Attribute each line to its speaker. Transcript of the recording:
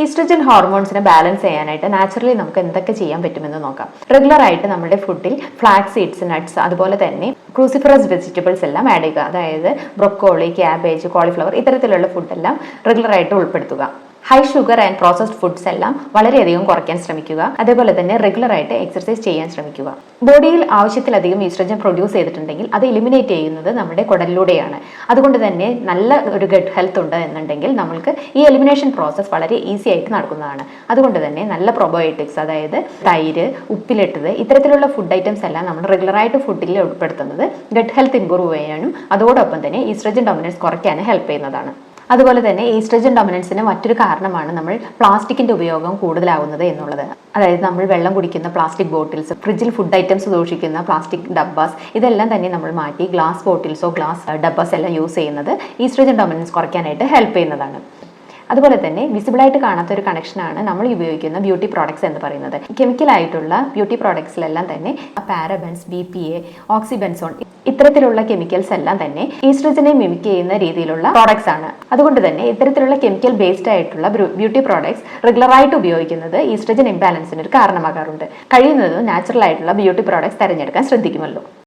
Speaker 1: Oestrogen ഹോർമോൺസിനെ balance ചെയ്യാനായിട്ട് naturally നമുക്ക് എന്തൊക്കെ ചെയ്യാൻ പറ്റുമെന്ന് നോക്കാം. റെഗുലർ ആയിട്ട് നമ്മുടെ ഫുഡിൽ ഫ്ലാക്സ് സീഡ്സ് നട്ട്സ് അതുപോലെ തന്നെ ക്രൂസിഫറസ് വെജിറ്റബിൾസ് എല്ലാം ആഡ് ചെയ്യുക. അതായത് ബ്രൊക്കോളി ക്യാബേജ് കോളിഫ്ലവർ ഇത്തരത്തിലുള്ള ഫുഡെല്ലാം റെഗുലർ ആയിട്ട് ഉൾപ്പെടുത്തുക. High sugar and processed foods എല്ലാം വളരെയധികം കുറയ്ക്കാൻ ശ്രമിക്കുക. അതേപോലെ തന്നെ റെഗുലർ ആയിട്ട് എക്സർസൈസ് ചെയ്യാൻ ശ്രമിക്കുക. ബോഡിയിൽ ആവശ്യത്തിലധികം ഈസ്ട്രജൻ പ്രൊഡ്യൂസ് ചെയ്തിട്ടുണ്ടെങ്കിൽ അത് എലിമിനേറ്റ് ചെയ്യുന്നത് നമ്മുടെ കുടലിലൂടെയാണ്. അതുകൊണ്ട് തന്നെ നല്ല ഒരു ഗട്ട് ഹെൽത്ത് ഉണ്ട് എന്നുണ്ടെങ്കിൽ നമ്മൾക്ക് ഈ എലിമിനേഷൻ പ്രോസസ്സ് വളരെ ഈസി ആയിട്ട് നടക്കുന്നതാണ്. അതുകൊണ്ട് തന്നെ നല്ല പ്രൊബയോട്ടിക്സ് അതായത് തൈര് ഉപ്പിലിട്ടത് ഇത്തരത്തിലുള്ള ഫുഡ് ഐറ്റംസ് എല്ലാം നമ്മൾ റെഗുലറായിട്ട് ഫുഡിൽ ഉൾപ്പെടുത്തുന്നത് ഗട്ട് ഹെൽത്ത് ഇമ്പ്രൂവ് ചെയ്യാനും അതോടൊപ്പം തന്നെ ഈസ്ട്രജൻ ഡൊമിനൻസ് കുറയ്ക്കാനും ഹെൽപ്പ് ചെയ്യുന്നതാണ്. അതുപോലെ തന്നെ ഈസ്ട്രജൻ ഡൊമിനൻസിന് മറ്റൊരു കാരണമാണ് നമ്മൾ പ്ലാസ്റ്റിക്കിന്റെ ഉപയോഗം കൂടുതലാവുന്നത് എന്നുള്ളത്. അതായത് നമ്മൾ വെള്ളം കുടിക്കുന്ന പ്ലാസ്റ്റിക് ബോട്ടിൽസ് ഫ്രിഡ്ജിൽ ഫുഡ് ഐറ്റംസ് സൂക്ഷിക്കുന്ന പ്ലാസ്റ്റിക് ഡബ്ബാസ് ഇതെല്ലാം തന്നെ നമ്മൾ മാറ്റി ഗ്ലാസ് ബോട്ടിൽസോ ഗ്ലാസ് ഡബ്ബാസ് എല്ലാം യൂസ് ചെയ്യുന്നത് ഈസ്ട്രജൻ ഡൊമിനൻസ് കുറയ്ക്കാനായിട്ട് ഹെൽപ്പ് ചെയ്യുന്നതാണ്. അതുപോലെ തന്നെ വിസിബിൾ ആയിട്ട് കാണാത്ത ഒരു കണക്ഷനാണ് നമ്മൾ ഉപയോഗിക്കുന്ന ബ്യൂട്ടി പ്രോഡക്ട്സ് എന്ന് പറയുന്നത്. കെമിക്കൽ ആയിട്ടുള്ള ബ്യൂട്ടി പ്രോഡക്ട്സിലെല്ലാം തന്നെ parabens B P A oxybenzone ഇത്തരത്തിലുള്ള കെമിക്കൽസ് എല്ലാം തന്നെ ഈസ്ട്രജനെ മിമിക് ചെയ്യുന്ന രീതിയിലുള്ള പ്രോഡക്ട്സ് ആണ്. അതുകൊണ്ട് തന്നെ ഇത്തരത്തിലുള്ള കെമിക്കൽ ബേസ്ഡ് ആയിട്ടുള്ള ബ്യൂട്ടി പ്രോഡക്ട്സ് റെഗുലർ ആയിട്ട് ഉപയോഗിക്കുന്നത് ഈസ്ട്രജൻ ഇംബാലൻസിന് ഒരു കാരണമാകാറുണ്ട്. കഴിയുന്നതും നാച്ചുറൽ ആയിട്ടുള്ള ബ്യൂട്ടി പ്രോഡക്ട്സ് തിരഞ്ഞെടുക്കാൻ ശ്രദ്ധിക്കുമല്ലോ.